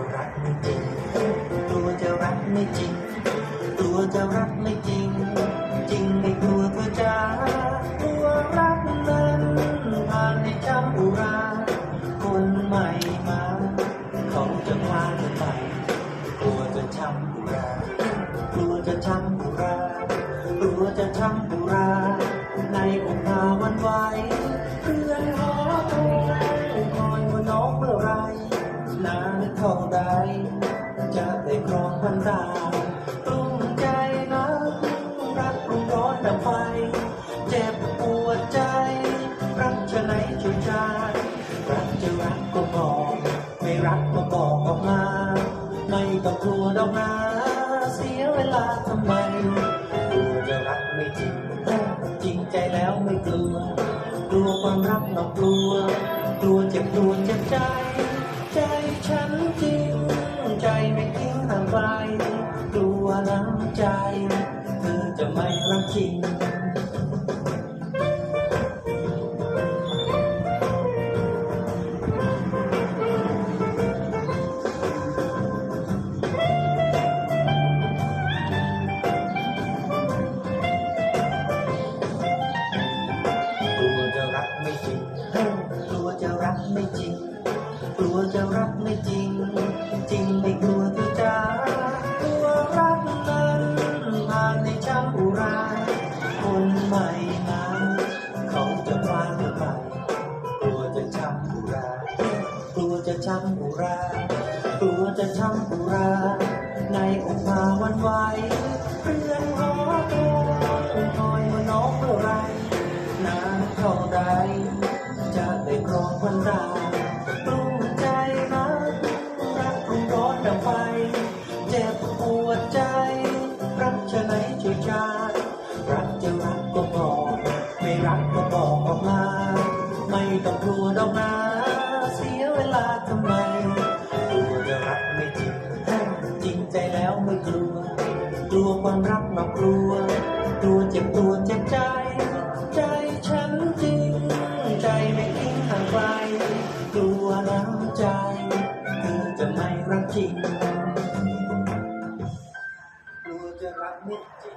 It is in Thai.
จะรักไม่จริงกลัวจะรักไม่จริงกลัวจะรักไม่จริง จริงไม่กลัวเธอจะกลัวรักนั้นผ่านในจำอุรา รักก็บอกออกมา ไม่ต้องกลัวดอกนะเสียเวลาทำไมกลัวจะรักไม่จริงจริงใจแล้วไม่กลัว กลัวความรักนอกกลัว กลัวเจ็บกลัวเจ็บใจ ใจฉันจริง ใจไม่ทิ้งห่างไกลกลัวน้ำใจ เธอจะไม่รักจริง อุรากลัวจะช้ำอุรา ในอกพาวันไหวเพื่อนหอคอยคอยว่าน้องเมื่อไรนานเท่าใดจะได้ครองพันดากลุ้มใจนะรักรุงร้อนดังไฟเจ็บปวดใจ รักชะไหนช่วยชาติรักจะรักก็บอก ไม่รักก็บอกออกมา ไม่ต้องกลัวดอกนะ กลัวความรักมาอกลวงกลัวเจ็บตัวเจ็บใจ ใจฉันจริง ใจไม่ทิ้งห่างไกลกลัวน้ำใจเธอจะไม่รักจริงกลัวจะรักไม่จริง